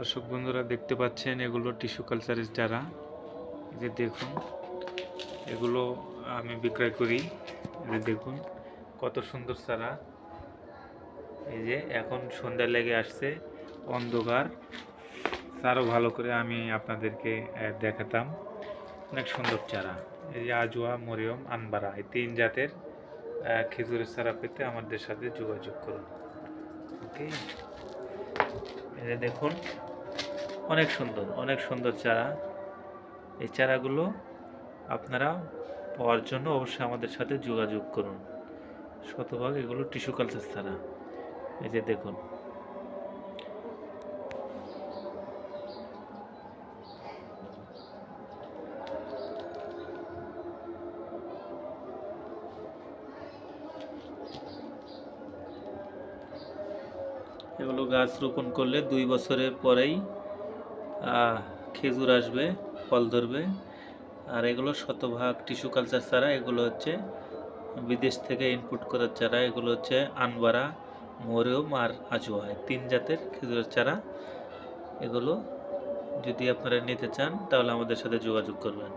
দর্শক বন্ধুরা দেখতে পাচ্ছেন, এগুলো টিস্যু কালচারের চারা। যে দেখুন, এগুলো আমি বিক্রয় করি। যে দেখুন, কত সুন্দর চারা। এই যে এখন সন্ধ্যা লেগে আসছে, অন্ধকার। আরও ভালো করে আমি আপনাদেরকে দেখাতাম। অনেক সুন্দর চারা। এই যে আজোয়া, মরিয়ম, আনবারা, এই তিন জাতের খেজুরের চারা পেতে আমাদের সাথে যোগাযোগ করুন। ওকে? যে দেখুন অনেক সুন্দর অনেক সুন্দর চারা। এই চারাগুলো আপনারা পাওয়ার জন্য অবশ্যই আমাদের সাথে যোগাযোগ করুন। শতভাগ এগুলো টিস্যু কালচার চারা। এই যে দেখুন। এগুলো গাছ রোপণ করলে দুই বছরের পরেই খেজুর আসবে, ফল ধরবে। আর এগুলো শতভাগ টিস্যু কালচার চারা এগুলো হচ্ছে বিদেশ থেকে ইনপুট করার চারা। এগুলো হচ্ছে আনবারা, মরিয়ম আর আজুয়া। তিন জাতের খেজুরের চারা। এগুলো যদি আপনারা নিতে চান, তাহলে আমাদের সাথে যোগাযোগ করবেন।